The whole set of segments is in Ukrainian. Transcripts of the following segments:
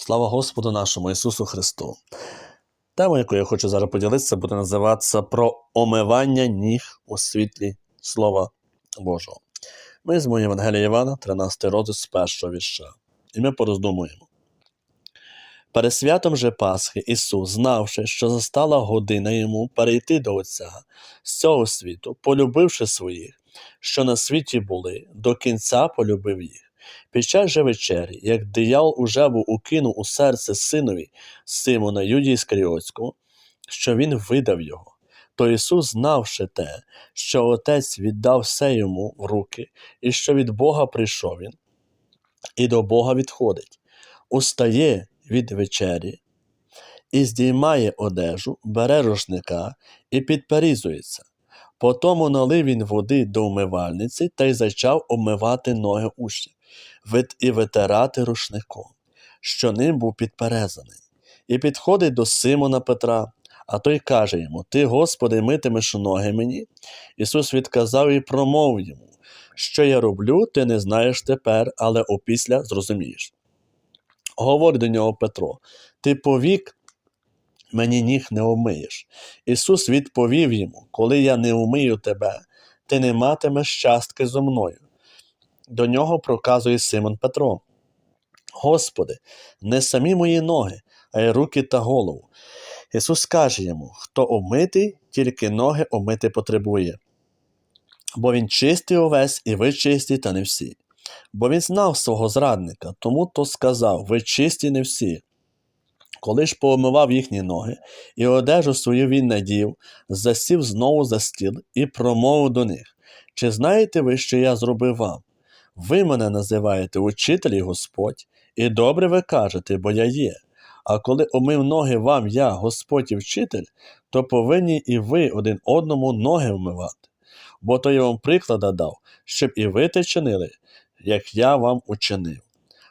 Слава Господу нашому Ісусу Христу. Тема, яку я хочу зараз поділитися, буде називатися про омивання ніг у світлі Слова Божого. Ми з моєї Євангелія Івана, 13 розділ з першого вірша. І ми пороздумуємо. Перед святом же Пасхи Ісус, знавши, що застала година йому перейти до Отця з цього світу, полюбивши своїх, що на світі були, до кінця полюбив їх. Під час же вечері, як диявол уже був укинув у серце синові Симона Юдії Іскаріотського, що він видав його, то Ісус, знавши те, що Отець віддав все йому в руки, і що від Бога прийшов він, і до Бога відходить, устає від вечері, і здіймає одежу, бере рушника і підперізується. Потому налив він води до умивальниці та й зачав омивати ноги учнів і витирати рушником, що ним був підперезаний. І підходить до Симона Петра, а той каже йому: Ти, Господи, митимеш ноги мені. Ісус відказав і промовив йому, що я роблю, ти не знаєш тепер, але опісля зрозумієш. Говорить до нього Петро: Ти повік мені ніг не омиєш. Ісус відповів йому: Коли я не умию тебе, ти не матимеш частки зо мною. До нього проказує Симон Петро. Господи, не самі мої ноги, а й руки та голову. Ісус каже йому: хто омитий, тільки ноги омити потребує. Бо він чистий увесь, і ви чисті, та не всі. Бо він знав свого зрадника, тому то сказав: ви чисті не всі. Коли ж поомивав їхні ноги, і одежу свою він надів, засів знову за стіл і промовив до них: Чи знаєте ви, що я зробив вам? Ви мене називаєте учитель і Господь, і добре ви кажете, бо я є. А коли омив ноги вам я, Господь і вчитель, то повинні і ви один одному ноги вмивати. Бо то я вам приклада дав, щоб і ви те чинили, як я вам учинив.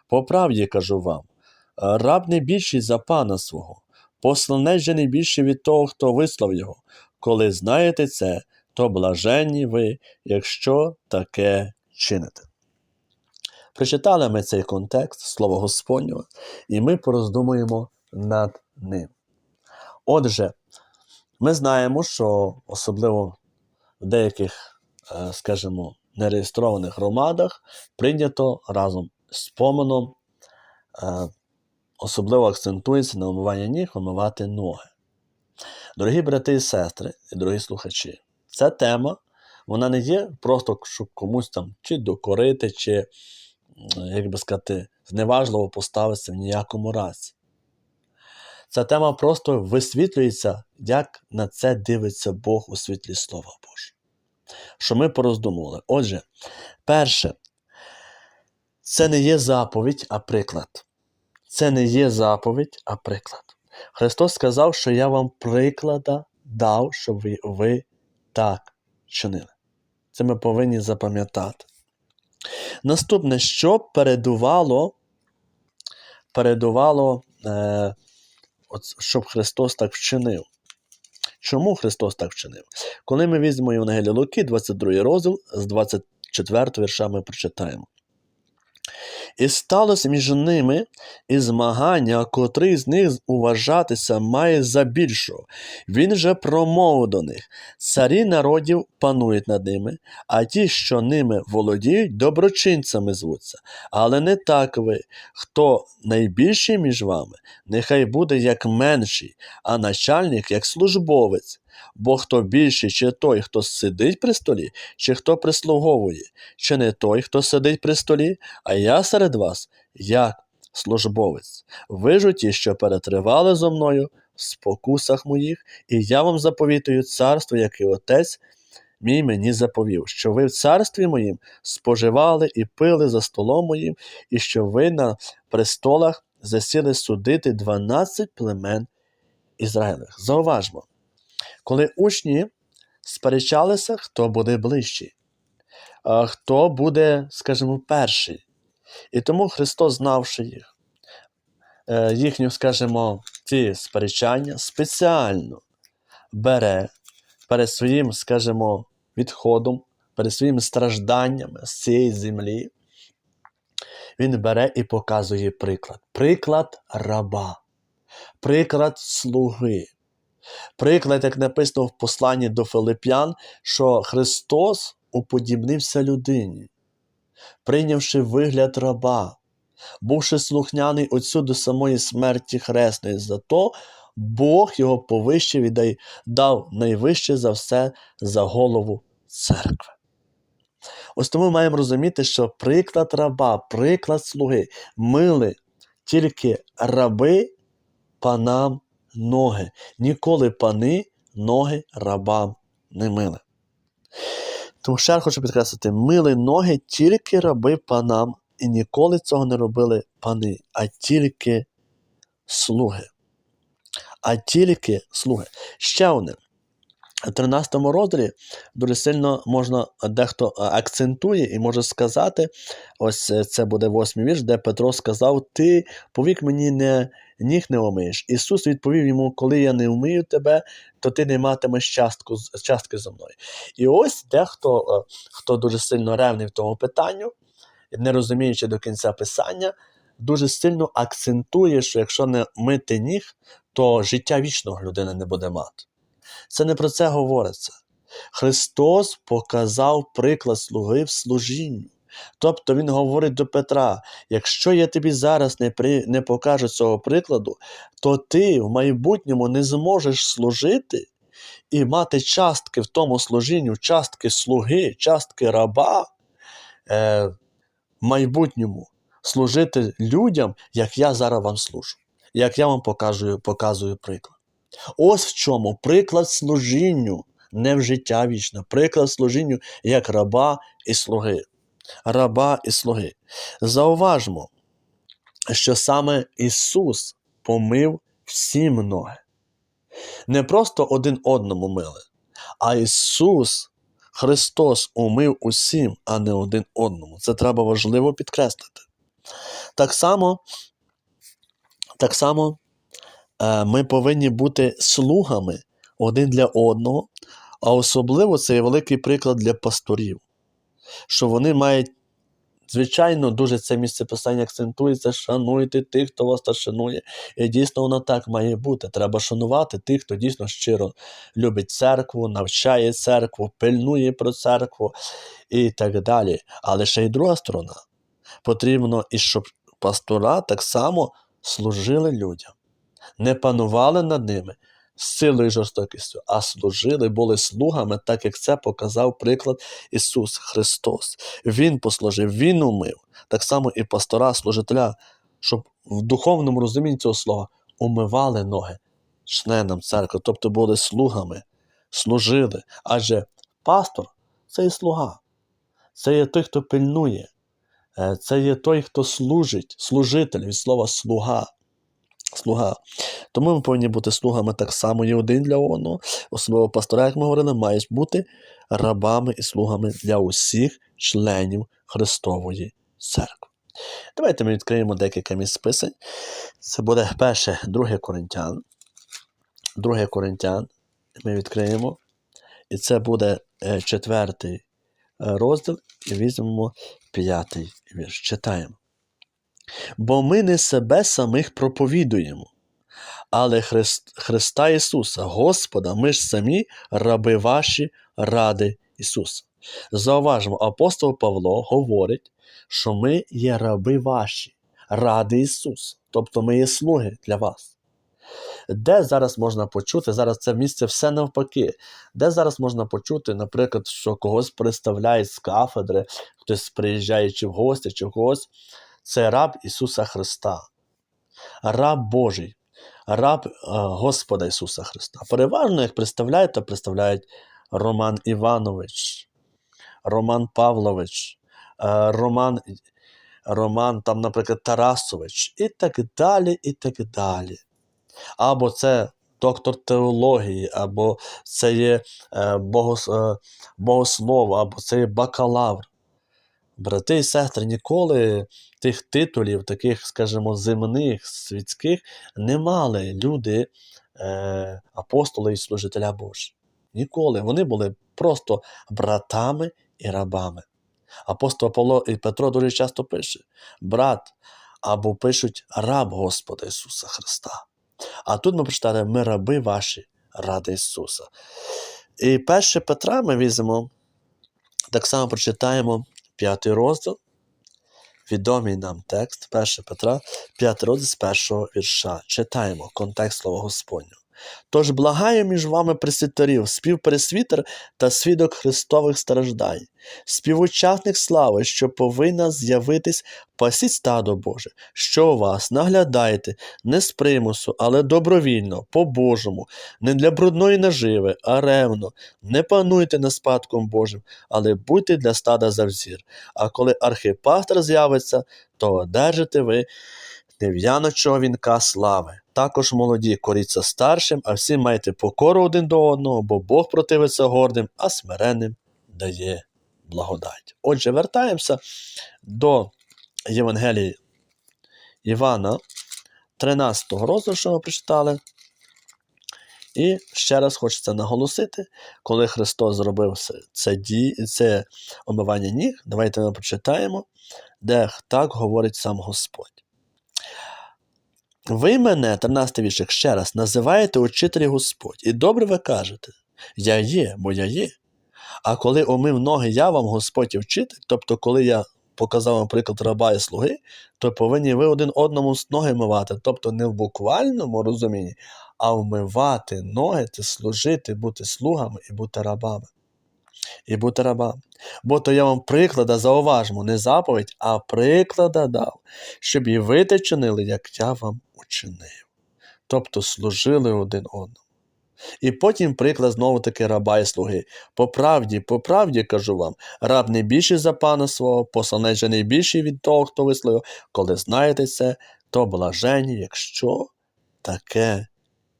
По правді кажу вам, раб не більший за пана свого, посланець же не більший від того, хто вислав його. Коли знаєте це, то блаженні ви, якщо таке чините. Прочитали ми цей контекст Слова Господнього, і ми пороздумуємо над ним. Отже, ми знаємо, що особливо в деяких, е, скажімо, нереєстрованих громадах прийнято разом з помином, е, особливо акцентується на омивання ніг, омивати ноги. Дорогі брати і сестри, і дорогі слухачі, ця тема вона не є просто, щоб комусь там чи докорити, чи як би сказати, зневажливо поставитися в ніякому разі. Ця тема просто висвітлюється, як на це дивиться Бог у світлі Слова Боже. Що ми пороздумували. Отже, перше, це не є заповідь, а приклад. Це не є заповідь, а приклад. Христос сказав, що я вам приклада дав, щоб ви так чинили. Це ми повинні запам'ятати. Наступне, що передувало, передувало е, от, щоб Христос так вчинив. Чому Христос так вчинив? Коли ми візьмемо Євангелія Луки, 22 розділ, з 24 вірша ми прочитаємо. І сталося між ними і змагання, котрий з них уважатися має за більшого. Він же промовив до них: царі народів панують над ними, а ті, що ними володіють, доброчинцями звуться. Але не так ви. Хто найбільший між вами, нехай буде як менший, а начальник як службовець. Бо хто більший, чи той, хто сидить при столі, чи хто прислуговує, чи не той, хто сидить при столі, а я серед вас, як службовець. Ви ж ті, що перетривали зо мною в спокусах моїх, і я вам заповітую царство, яке отець мій мені заповів, що ви в царстві моїм споживали і пили за столом моїм, і що ви на престолах засіли судити дванадцять племен Ізраїлевих. Зауважмо, коли учні сперечалися, хто буде ближчий, хто буде, скажімо, перший. І тому Христос, знавши їх, е, їхню, скажімо, ці сперечання, спеціально бере перед своїм, скажімо, відходом, перед своїми стражданнями з цієї землі, він бере і показує приклад. Приклад раба, приклад слуги. Приклад, як написано в посланні до Филип'ян, що Христос уподібнився людині, прийнявши вигляд раба, бувши слухняний Отцю до самої смерті хресної, зато Бог його повищив і дав найвище за все за голову церкви. Ось тому маємо розуміти, що приклад раба, приклад слуги мили тільки раби панам ноги. Ніколи пани ноги рабам не мили. Тому ще хочу підкреслити, мили ноги тільки раби панам, і ніколи цього не робили пани, а тільки слуги. А тільки слуги. Ще одне. В 13 розділі дуже сильно можна дехто е, акцентує і може сказати: ось е, це буде восьмий вірш, де Петро сказав: Ти повік мені не ніг не омиєш. Ісус відповів йому: Коли я не вмию тебе, то ти не матимеш частку, частки зо мною. І ось дехто, е, хто дуже сильно ревний в тому питанню, не розуміючи до кінця писання, дуже сильно акцентує, що якщо не мити ніг, то життя вічного людина не буде мати. Це не про це говориться. Христос показав приклад слуги в служінні. Тобто Він говорить до Петра: якщо я тобі зараз не, при, не покажу цього прикладу, то ти в майбутньому не зможеш служити і мати частки в тому служінні, частки слуги, частки раба е, в майбутньому служити людям, як я зараз вам служу, як я вам показую, показую приклад. Ось в чому приклад служінню, не в життя вічне, приклад служінню як раба і слуги. Раба і слуги. Зауважмо, що саме Ісус помив всім ноги. Не просто один одному мили, а Ісус, Христос умив усім, а не один одному. Це треба важливо підкреслити. Так само, так само ми повинні бути слугами один для одного, а особливо це є великий приклад для пасторів, що вони мають, звичайно, дуже це місце писання акцентується, шануйте тих, хто вас та шанує. І дійсно воно так має бути. Треба шанувати тих, хто дійсно щиро любить церкву, навчає церкву, пильнує про церкву і так далі. Але ще й друга сторона. Потрібно, і щоб пастора так само служили людям, не панували над ними з силою і жорстокістю, а служили, були слугами, так як це показав приклад Ісус Христос. Він послужив, Він умив. Так само і пастора, служителя, щоб в духовному розумінні цього слова умивали ноги членам церкви, тобто були слугами, служили. Адже пастор це і слуга, це є той, хто пильнує, Е, це є той, хто служить, служитель від слова слуга. Слуга. Тому ми повинні бути слугами так само і один для одного. Особливо пастора, як ми говорили, мають бути рабами і слугами для усіх членів Христової церкви. Давайте ми відкриємо декілька місць писань. Це буде перше, друге Коринтян. Друге Коринтян. Ми відкриємо. І це буде е, четвертий е, розділ, і візьмемо п'ятий вірш. Читаємо. Бо ми не себе самих проповідуємо, але Христ, Христа Ісуса, Господа, ми ж самі раби ваші ради Ісуса. Зауважимо, апостол Павло говорить, що ми є раби ваші, ради Ісуса, тобто ми є слуги для вас. Де зараз можна почути, зараз це місце все навпаки. Де зараз можна почути, наприклад, що когось представляють з кафедри, хтось приїжджає чи в гості, чи в когось, це раб Ісуса Христа, раб Божий, раб е, Господа Ісуса Христа. Переважно, як представляють, то представляють Роман Іванович, Роман Павлович, е, Роман, Роман там, наприклад, Тарасович, і так далі, і так далі. Або це доктор теології, або це є е, богос, е, богослов, або це є бакалавр. Брати і сестри, ніколи тих титулів, таких, скажімо, земних, світських, не мали люди, е, апостоли і служителя Божі. Ніколи. Вони були просто братами і рабами. Апостол Павло і Петро дуже часто пише брат або пишуть раб Господа Ісуса Христа. А тут ми прочитали ми раби ваші ради Ісуса. І перше Петра ми візьмемо, так само прочитаємо п'ятий розділ, відомий нам текст 1 Петра, 5 розділ з першого вірша. Читаємо контекст Слова Господнього. Тож благаю між вами пресвітерів, співпересвітер та свідок Христових страждань, співучасник слави, що повинна з'явитись пасіть стадо Боже, що у вас наглядайте не з примусу, але добровільно, по-божому, не для брудної наживи, а ревно, не пануйте над спадком Божим, але будьте для стада за взір. А коли архипастер з'явиться, то одержите ви нев'яночого вінка слави. Також молоді коріться старшим, а всі майте покору один до одного, бо Бог противиться гордим, а смиренним дає благодать. Отже, вертаємося до Євангелії Івана, 13 розділу, що ми прочитали. І ще раз хочеться наголосити, коли Христос зробив це, ді, це омивання ніг, давайте ми прочитаємо, де так говорить сам Господь. Ви мене, 13 віршик, ще раз називаєте учителі Господь, і добре ви кажете, я є, бо я є. А коли омив ноги я вам, Господь і вчитель, тобто, коли я показав вам приклад раба і слуги, то повинні ви один одному ноги мивати, тобто не в буквальному розумінні, а вмивати ноги це служити, бути слугами і бути рабами. І бути рабами. Бо то я вам приклада зауважмо, не заповідь, а приклада дав, щоб і ви те чинили, як я вам учинив. Тобто служили один одному. І потім приклад знову таки раба і слуги. По правді, по правді кажу вам, раб не більший за пана свого, посланець же не більший від того, хто висловив. Коли знаєте це, то блажені, якщо таке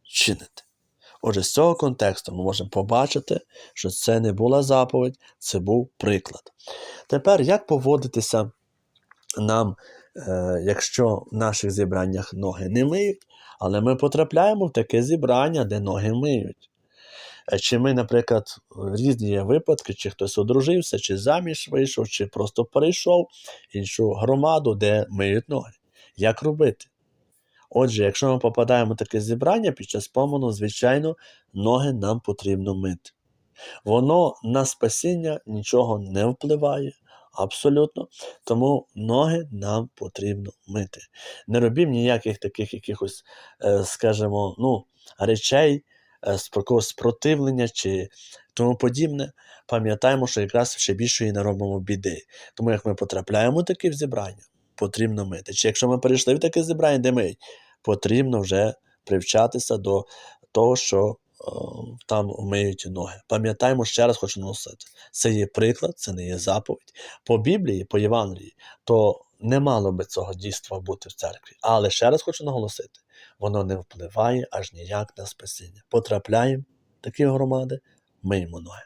чините. Отже, з цього контексту ми можемо побачити, що це не була заповідь, це був приклад. Тепер як поводитися нам, е, якщо в наших зібраннях ноги не миють, але ми потрапляємо в таке зібрання, де ноги миють. Е, Чи ми, наприклад, в різні є випадки, чи хтось одружився, чи заміж вийшов, чи просто перейшов іншу громаду, де миють ноги. Як робити? Отже, якщо ми попадаємо в таке зібрання під час помону, звичайно, ноги нам потрібно мити. Воно на спасіння нічого не впливає, абсолютно, тому ноги нам потрібно мити. Не робім ніяких таких якихось, е, скажімо, ну, речей, е, спротивлення чи тому подібне. Пам'ятаємо, що якраз ще більшої не робимо біди. Тому як ми потрапляємо в таке зібрання, потрібно мити. Чи якщо ми перейшли в таке зібрання, де миють, потрібно вже привчатися до того, що е, там миють ноги. Пам'ятаємо, ще раз хочу наголосити, це є приклад, це не є заповідь. По Біблії, по Євангелії, то не мало би цього дійства бути в церкві. Але ще раз хочу наголосити, воно не впливає аж ніяк на спасіння. Потрапляємо в такі громади, миємо ноги,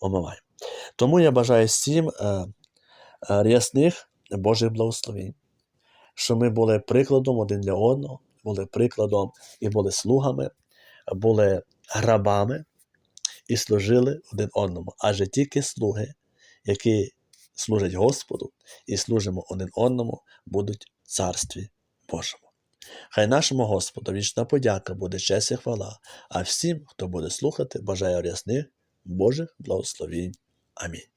омиваємо. Тому я бажаю всім е, е, рясних Божих благословень, що ми були прикладом один для одного, були прикладом і були слугами, були рабами і служили один одному. Адже тільки слуги, які служать Господу і служимо один одному, будуть в царстві Божому. Хай нашому Господу вічна подяка буде честь і хвала, а всім, хто буде слухати, бажаю рясних Божих благословінь. Амінь.